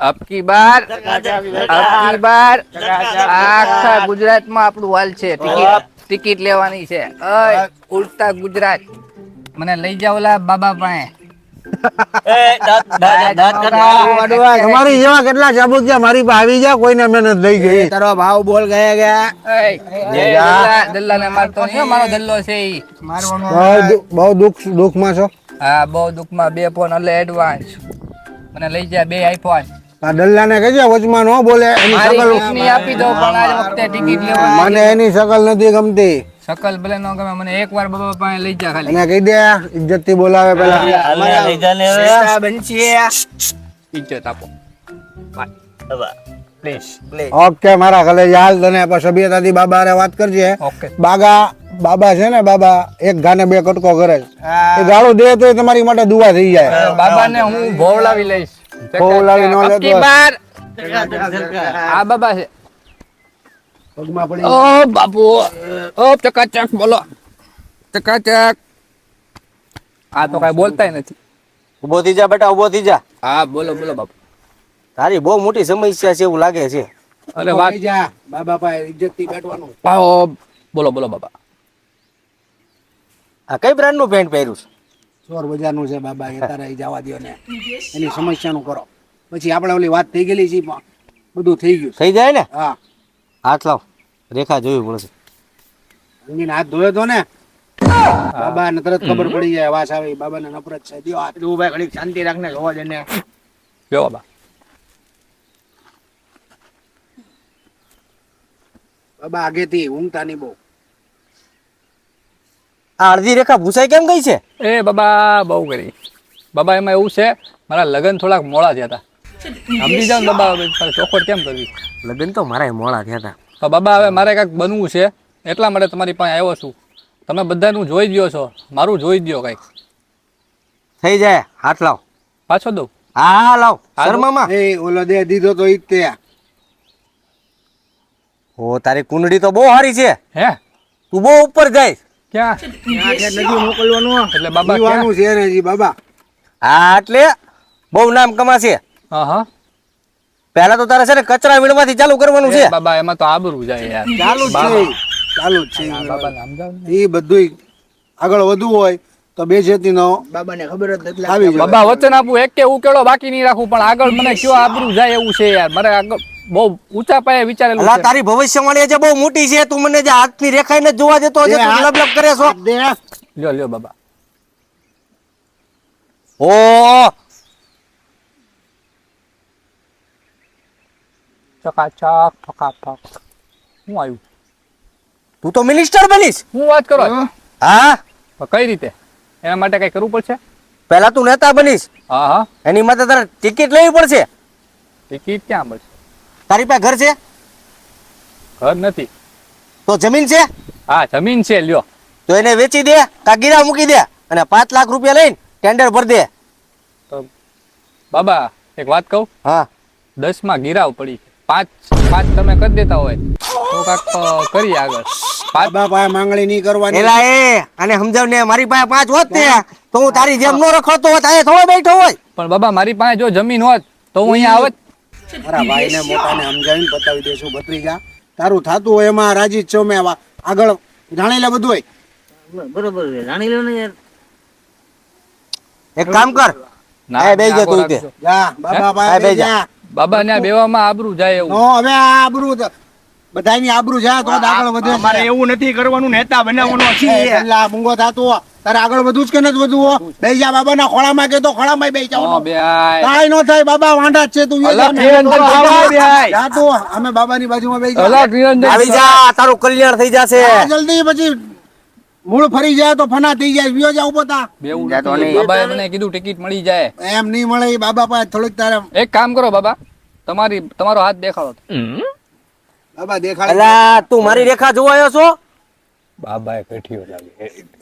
અબકી બાર. અબકી બાર. આખા ગુજરાતમાં આપણું હાલ છે. ટિકિટ ટિકિટ લેવાની છે. અય ઉડતા ગુજરાત. મને લઈ જાવ ઓલા બાબા પાસે. તમારી જેવા કેટલા ચાબુકિયા મારી પાસે આવી ગયા કોઈને અમે લઈ ગઈ. તારો ભાવ બોલ ગયા ગયા. એ દલ્લા ને મારતો નહીં મારો દલ્લો છે ઈ. બહુ દુ- દુઃખ દુઃખમાં છો? હા બહુ દુઃખમાં બે ફોન એટલે એડવાન્સ મને લઈ જા બે આઈફોન આ દલ્લાને કહેજે વચમાં ન બોલે એની સકલ આપી દો પણ વખતે ટિકિટ લેવા મને એની સકલ નથી ગમતી. સકલ ભલે ન ગમે મને એકવાર બાબા પાસે લઈ જા ખાલી. એને કહી દે ઇજ્જતથી બોલાવે પેલા શ્રેષ્ઠા બનચી ઇજ્જત આપો. પ્લીઝ ઓકે મારા ઘરે હાલ તને પણ સભ્યતાથી બાબા રે વાત કરજે. ઓકે. બાગા બાબા છે ને બાબા એક ગાને બે કટકો કરે છે. એ ગાળો દે તો તમારી માટે દુવા થઈ જાય. બાબાને હું ભોવડાવી લઈશ. ભોવલાવી ન લેતો આ બાબા છે પગમાં પડી ઓ બાપુ ઓ ચકાચક બોલો ચકાચક આ તો કઈ બોલતાય નથી ઊભો થઈ જા બેટા ઊભો થઈ જા હા બોલો બોલો બાપુ તારી બહુ મોટી સમસ્યા છે એવું લાગે છે અરે વાત જા બાબા પાસે ઇજ્જતથી બેઠવાનું બોલો બોલો બાબા આ કઈ બ્રાન્ડનું પેન્ટ પહેર્યું છે ચોર બજારનું છે બાબા એ તારા ઈ જવા દો ને. એની સમસ્યાનું કરો. પછી આપણે ઓલી વાત થઈ ગયેલી છે પણ બધું થઈ ગયું થઈ જાય ને? હા. હાથ લાવ. રેખા જોવી પડશે રંગીન હાથ ધોયો તો ને? બાબા ને તરત ખબર પડી જાય વાસ આવે બાબા ને નફરત છે. દ્યો હાથ. દો ભાઈ ઘડીક શાંતિ રાખને જોવા દે ને. જો બાબા. બાબા આગેથી ઊંઘતા નહીં બહુ. આ અડધી રેખા ભૂસાઈ કેમ ગઈ છે? એ બાબા બહુ કરી બાબા એમાં એવું છે મારા લગ્ન થોડાક મોડા થયા હતા. સમજી જાવ બાબા તારે ચોખવટ કેમ કરવી? લગ્ન તો મારા મોડા થયા હતા. તો બાબા હવે મારે કાંઈક બનવું છે. એટલા માટે તમારી પાસે આવ્યો છું. તમે બધાનું જોઈ દ્યો છો. મારું જોઈ દ્યો કંઈક. થઈ જાય. હાથ લાવ. પાછો દઉં? હા લાવ. શર્મામાં એ ઓલો દે દીધો તો ઈ તે. ઓ તારી કુંડળી તો બહુ સારી છે. હે? તું બહુ ઉપર જાય. ક્યાં? નદી મોકલવાનું એટલે બાબા પીવાનું છે ને બાબા. હા એટલે બહુ નામ કમાશે. હા હા પહેલા તો તારે છે ને કચરા વીણવાથી ચાલુ કરવાનું છે. બાબા એમાં તો આબરું જાય યાર. ચાલુ છે. ચાલુ છે. બાબા સમજાવ એ બધું આગળ વધવું હોય તો બે જેતી નો બાબાને ખબર જ નથી બાબા વચન આપું એક કે ઉકેળો બાકી નહીં રાખું પણ આગળ મને કયો આબરૂ જાય એવું છે યાર. મારે આગળ બહુ ઊંચા પાયે વિચારેલું છે. તારી ભવિષ્યવાણી જે બહુ મોટી છે. તું મને જે હાથની રેખાઈને જોવા જતો છે તું લબ કરે છો. લ્યો લ્યો બાબા. ઓ! ચકાચક ફકાફક. હું આવ્યું? તું તો મિનિસ્ટર બનીશ. હું વાત કરો? હા. કઈ રીતે? એના માટે કઈ કરવું પડશે? પહેલા તું નેતા બનીશ. હા હા. એની માટે તારે ટિકિટ લેવી પડશે. ટિકિટ ક્યાં મળશે? તારી પાસે ઘર છે? ઘર નથી. તો જમીન છે? હા જમીન છે લ્યો. તો એને વેચી દે કા ગીરા મૂકી દે અને પાંચ લાખ રૂપિયા લઈને ટેન્ડર ભર દે. તો બાબા એક વાત કહું? હા. દસમાં ગીરાવ પડી. પાંચ પાંચ તમે કરી દેતા હોય તો કાક કરી આગળ. પાંચ પાસે માંગણી નહીં કરવાની. એલા એ અને સમજાવ ને મારી પાસે પાંચ હોત ને તો હું તારી જેમ નો રખડતો હોત અહીંયા થોડો બેઠો હોય. પણ બાબા મારી પાસે જો જમીન હોત તો હું અહીંયા આવત. મારા ભાઈને મોટાને સમજાવીને બતાવી દેશું ભત્રીજા. તારું થાતું હોય એમાં રાજી જ છો મેં આગળ જાણી લે બધું હોય એક કામ કર. ના, એ બેસી જા ના, તું આગળ તે. જા બાબા બાય બે જા. બાબા ને બેવામાં આબરૂ જાય એવું. હવે આ આબરૂ બધાની આબરૂ જાય તો આગળ વધે. અમારે એવું નથી કરવાનું નેતા બનાવવાનો છે પેલા મૂંગો થાતું તારે આગળ વધુ જ કે નથી વધુ બેસી જા. બાબાના ખોળામાં કે તો ખોળામાં બેસી જાવ. કાંઈ નો થાય બાબા વાંડા જ છે તું એ જા ને. તું અમે બાબાની બાજુમાં બેસી જા. આવી જા તારું કલ્યાણ થઈ જશે. જલ્દી પછી મૂળ ફરી જાય તો ફના થઈ જાય વિયો જાવ પોતા બેવું. બાબાએ મને કીધું ટિકિટ મળી જાય. એમ નહીં મળે એ બાબા પાસે થોડીક તારે એક કામ કરો બાબા તમારી તમારો હાથ દેખાડો. બાબા દેખાડે. અલા તું મારી રેખા જોવાયો છો? બાબાએ પેઠીઓ લાગે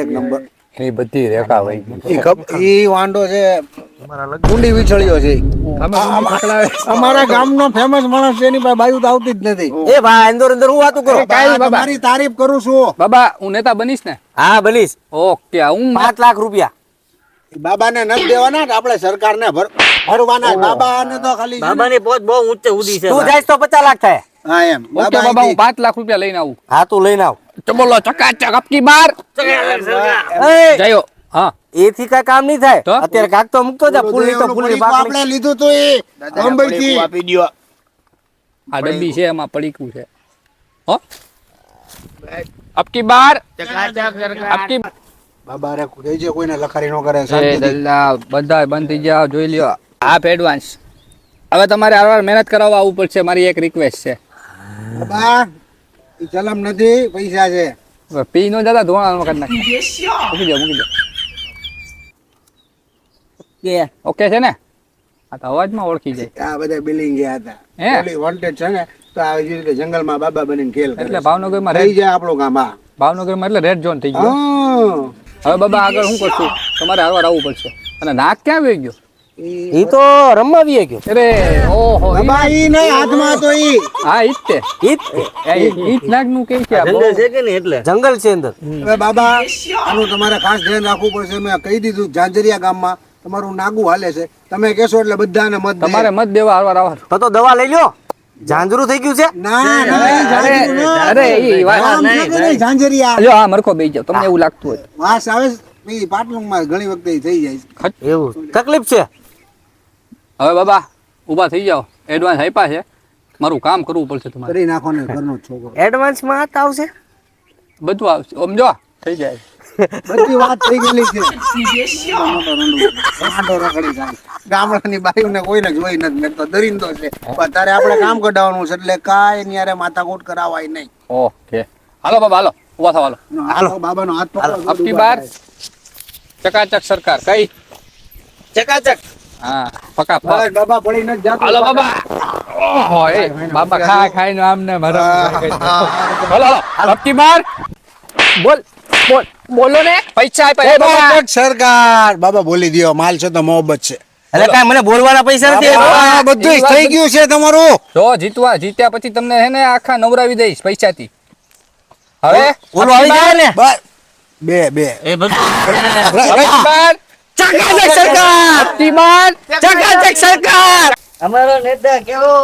એક નંબર. એની બધી રેખા વહી ઈ વાંઢો છે ગુંડી વિછળ્યો છે. અમારા ગામનો ફેમસ માણસ છે એની પાસે બાયુ તો આવતી જ નથી. એ ભાઈ અંદર અંદર હું વાતું કરો? કાઈ તમારી તારીફ કરું છું. બાબા હું નેતા બનીશ ને? હા બનીશ. ઓકે હું 5 લાખ રૂપિયા. બાબાને નથી દેવાના ને આપણે સરકારને ભર- ભરવાના. બાબાને તો ખાલી બાબાની પહોંચ બહુ ઊંચે ઉડી છે તું જાય તો પચાસ લાખ થાય. હા એમ. ઓકે બાબા હું પાંચ લાખ રૂપિયા લઈને આવું. હા તું લઈને આવ. ચબોલો ચકાચક અપકી બાર જયો હા. એથી કઈ કામ નહીં થાય. તો? અત્યારે કાક તો મૂકતો જા ફૂલ તો ફૂલ આપણે લીધું તો એ મુંબઈથી. આપી દ્યો. આ ડબ્બી છે એમાં પડીકું છે. હો? અબકી બાર. અબકી બાબા રે કહે જે કોઈને લખારી નો કરે શાંતિથી. દલ્લા બધા બંધ થઈ જાવ જોઈ લ્યો. આપ એડવાન્સ હવે તમારે આરવાર મહેનત કરાવવા આવવું પડશે મારી એક રિક્વેસ્ટ છે. ચલમ નથી પૈસા છે. પી નો જતા ધોવાણ વખત નાખ. મૂકી દો મૂકી દો. ઓકે છે ને? આ તો અવાજમાં ઓળખી જાય. આ બધા બિલિંગ ગયા હતા. હે? ઓલી વોન્ટેડ છે ને તો આ જે રીતે જંગલમાં બાબા બનીને ખેલ કરે એટલે. ભાવનગરમાં રહી જાય આપણું ગામ આ ભાવનગરમાં એટલે રેડ ઝોન થઈ ગયો. હવે બાબા આગળ શું કરશું? તમારે હારવાર આવવું પડશે. અને નાક ક્યાં વહી ગયો? ઈ તો રમવાવીએ ગયો અરે ઓહો ઈ- બાબા ઈ નહીં હાથમાં તો ઈ. હા ઈ તે. ઈ તે. ઈ- નાગનું કે છે આ જંગલ છે કે નહીં એટલે? જંગલ છે અંદર. હવે બાબા આનું તમારે ખાસ ધ્યાન રાખવું પડશે. મેં કહી દીધું જાંજરિયા ગામમાં. તમારું નાગુ હાલે છે. તમે કહેશો એટલે બધાને મત. તમારે મત દેવા આવાર આવાર તો તો દવા લઈ લ્યો. ઝાંઝરું થઈ ગયું છે? ના ના અરે ના. ઈ વાત નહીં, ઝાંઝરિયા? જો આ મરખો બેઈ જાવ તમને એવું લાગતું હોય વાસ આવે પાટલું ઈ ઘણી વખતે થઈ જાય. એવું. તકલીફ છે? હવે બાબા ઊભા થઈ જાઓ. એડવાન્સ આપ્યા છે. મારું કામ કરવું પડશે તમારે. કરી નાખો ને ઘરનો છોકરો. એડવાન્સમાં હાથ આવશે? બધું આવશે. સમજો થઈ જાય. બધી વાત થઈ ગયેલી છે. ગામડાની બાયુને કોઈને જોઈ નથી મેં તો દરિંદો છે. પણ તારે આપણે કામ કઢાવવાનું છે એટલે કાંઈ ન્યારે માથાકૂટ કરાવાય નહીં. ઓકે. હાલો બાબા હાલો. ઊભા થવા હાલો. હાલો. બાબાનો હાથ પકડો અબકી બાર ચકાચક સરકાર. કઈ? ચકાચક. હા પકા બસ, બાબા પડી નથી જાતો. હાલો બાબા. ઓહો એ બાબા ખા ખાઈને આમને મરમ હાલો હાલો અબકી બાર બોલ બોલ બોલો ને. પૈસા આપ્યા બાબા. સરકાર. બાબા બોલી દ્યો. માલ છે તો મોહબ્બત છે. એટલે કાંઈ મને બોલવાના પૈસા નથી બધું થઈ ગયું છે તમારું. જો જીતવા જીત્યા પછી તમને હે ને આખા નવરાવી દઈશ પૈસાથી. હવે ઓલું આવી જાય ને. બે બે. એ બધું સરકાર! બાર ચકાચક સરકાર અમારો નેતા કેવો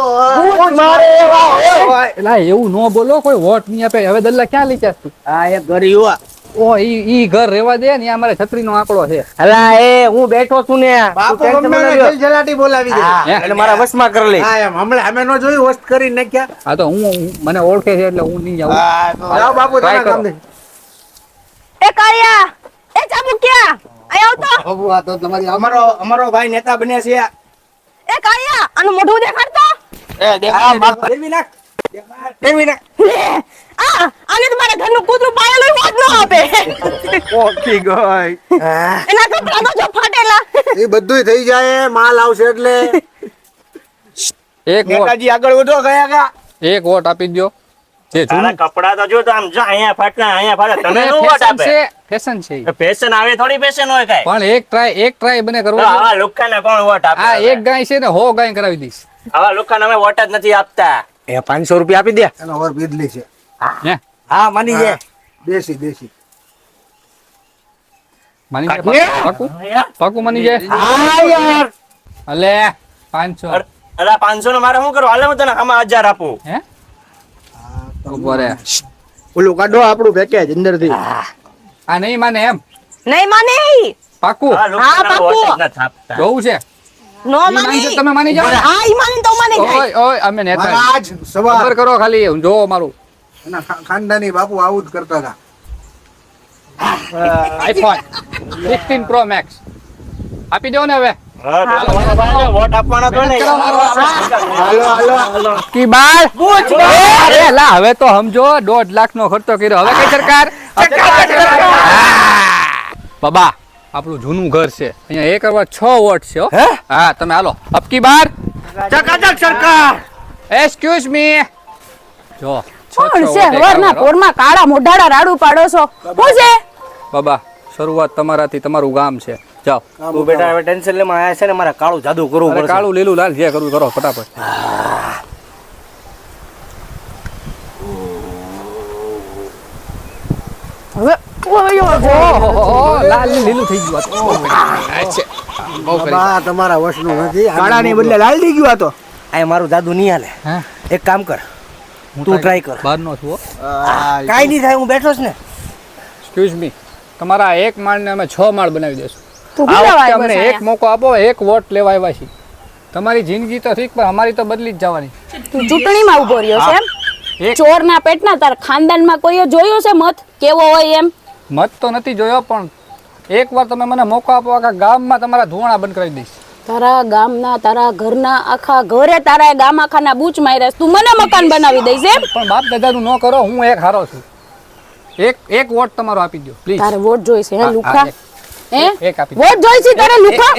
એલા એવું ન બોલો કોઈ વોટ નહીં આપે. હવે દલ્લા ક્યાં લઈ જાસ તું? આ એક યુવા. ઓ ઈ ઈ ઘર રેવા દે ને અમારે છત્રીનો આંકડો છે. અલા એ હું બેઠો છું ને. બાપુ ગમે ન. જલજલાટી બોલાવી દે. એટલે મારા વસમાં કરી લે હા એમ. હમણાં અમે નો જોયું હોસ્ટ કરી નાખ્યા. હા તો હું હું- મને ઓળખે છે એટલે હું નહીં જાઉં. હા, બાપુ તમે કામ દે. એ કાળિયા એ ચાબુકિયા. અહીં બાપુ આ તો તમારી અમારો અમારો ભાઈ નેતા બને છે. એ કાળિયા આનું મોઢું દેખાડતો દેવી નાખ દેવી નાખ. આ આને તો ઘરનું કૂતરું પાળેલું હોત ન આપે. ઓકી ગઈ એના કપડા તો જો ફાટેલા. એ બધુંય થઈ જાય માલ આવશે એટલે. એક વોટ. આગળ વધો ગયા કા એક વોટ આપી દ્યો. જે તારા કપડા તો જો તો આમ જો અહીંયા ફાટલા અહીંયા ફાટલા તને નો વોટ આપે? ફેશન છે ફેશન આવે થોડી ફેશન હોય કાંઈ. પણ એક ટ્રાય એક ટ્રાય બને કરવો આવા લુખ્ખાને કોણ વોટ આપે આ એક ગાય છે ને હો ગાય કરાવી દઈશ. આવા લુખ્ખાને અમે વોટ જ નથી આપતા. એ પાંચસો રૂપિયા આપી દે. એનો છે. હે. હા? માની જાય દેશી દેશી. માની જાય પાકું પાકું? માની જાય હા યાર. અલે પાંચસો. અરે અલા પાંચસો નો મારે શું કરું હાલે હું તને આમાં હજાર આપું. હે? ઊભો રે ઓલું કાઢો આપણું પેકેજ અંદરથી આ નહીં માને એમ? નહીં માને પાકું? હા, આપતા જોવું છે? નો માની તમે માની જાઓ. હા ઈ માને તો માને ઓય ઓય અમે નેતા. મહારાજ સવાર. કરો ખાલી જો મારું. ખાનદાની બાપુ આવું જ કરતા હતા. આઈફોન 16 પ્રો મેક્સ આપી દો ને હવે. વોટ આપવાના તો ને હાલો હાલો. હાલો કી બાર અરે લા હવે તો સમજો દોઢ લાખ નો ખર્ચો કર્યો. હવે કઈ સરકાર? બાબા આપણું જૂનું ઘર છે. અહીંયા એક કરવા છ વોટ છે હા. તમે હાલો. અબકી બાર ચકાચક સરકાર. એક્સક્યુઝ મી જો કોણ છે? હવારના પોરમાં કાળા મોઢાડા રાડું પાડો છો. શું છે? બાબા શરૂઆત તમારાથી તમારું ગામ છે. જાઓ. તું બેટા હવે ટેન્શન લેમાં આયા છે ને મારે કાળું જાદુ કરવું પડશે કાળું લીલું લાલ જે કરવું કરો ફટાફટ. હવે ઓહો, લાલ ને લીલું થઈ ગયું આ તો. બહુ કરી. અચ્છા. બહુ કરી. બા તમારા વશનું નથી. કાળા ની બદલે લાલ થઈ ગયું આ તો. આ મારું જાદુ નહીં હાલે. એક કામ કર. તું ટ્રાય કર. બહારનો છું કાંઈ નહીં થાય હું બેઠો છું ને. એક્સક્યુઝ મી તમારા એક માળને અમે છ માળ બનાવી દેશું. તું આ કેટલા વખતે વાગે અમને બસ એક મોકો આપો એક વોટ લેવા આવ્યા છીએ. તમારી જિંદગી તો ઠીક પણ અમારી તો બદલી જ જવાની. તું ચૂંટણીમાં ઊભો રહ્યો છે એમ? ચોરના પેટના તારા ખાનદાનમાં કોઈએ જોયો છે મત? કેવો હોય એમ? મત તો નથી જોયો પણ એક વાર તમે મને મોકો આપો આખા ગામમાં તમારા ધુવાણા બંધ કરી દઈશ. તારા ગામના તારા ઘરના આખા ઘરે તારા ગામ ગામ આખાના બૂચ માર્યા. તું મને મકાન બનાવી દઈશ એમ? પણ બાપ દાદાનું ન કરો હું એક હારો છું. એક એક વોટ તમારો આપી દો પ્લીઝ તારે વોટ જોઈશે હે લુખા? હા, એક આપી દો તારે લુખા